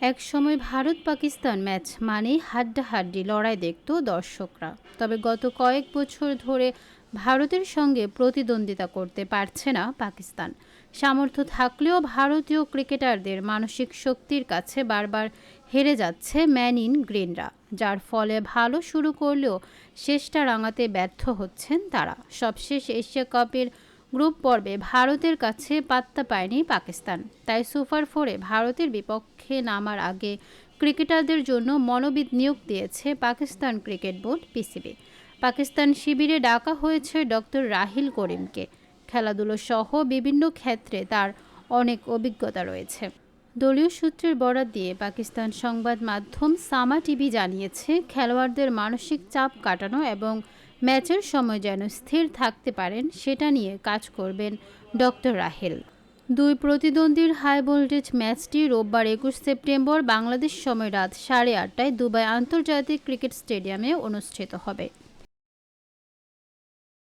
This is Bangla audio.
একসময় ভারত পাকিস্তান ম্যাচ মানেই হাড্ডাহাড্ডি লড়াই দেখত দর্শকরা। তবে গত কয়েক বছর ধরে ভারতের সঙ্গে প্রতিদ্বন্দ্বিতা করতে পারছে না পাকিস্তান। সামর্থ্য থাকলেও ভারতীয় ক্রিকেটারদের মানসিক শক্তির কাছে বারবার হেরে যাচ্ছে ম্যান ইন গ্রিনরা, যার ফলে ভালো শুরু করলেও শেষটা রাঙাতে ব্যর্থ হচ্ছেন তারা। সবশেষ এশিয়া কাপের গ্রুপ পর্বে ভারতের কাছে পাত্তা পায়নি পাকিস্তান। তাই সুপার ফোরে ভারতের বিপক্ষে নামার আগে ক্রিকেটারদের জন্য মনোবিদ নিয়োগ দিয়েছে Pakistan cricket board PCB. Pakistan শিবিরে ডাকা হয়েছে ডক্টর রাহিল করিমকে। খেলাধুলো সহ বিভিন্ন ক্ষেত্রে তার অনেক অভিজ্ঞতা রয়েছে। দলীয় সূত্রের বরাত দিয়ে পাকিস্তান সংবাদ মাধ্যম সামা টিভি জানিয়েছে, খেলোয়াড়দের মানসিক চাপ কাটানো এবং ম্যাচের সময় যেন স্থির থাকতে পারেন, সেটা নিয়ে কাজ করবেন ডক্টর রাহেল। দুই প্রতিদ্বন্দ্বীর হাই ভোল্টেজ ম্যাচটি রোববার একুশ সেপ্টেম্বর বাংলাদেশ সময় রাত সাড়ে আটটায় দুবাই আন্তর্জাতিক ক্রিকেট স্টেডিয়ামে অনুষ্ঠিত হবে।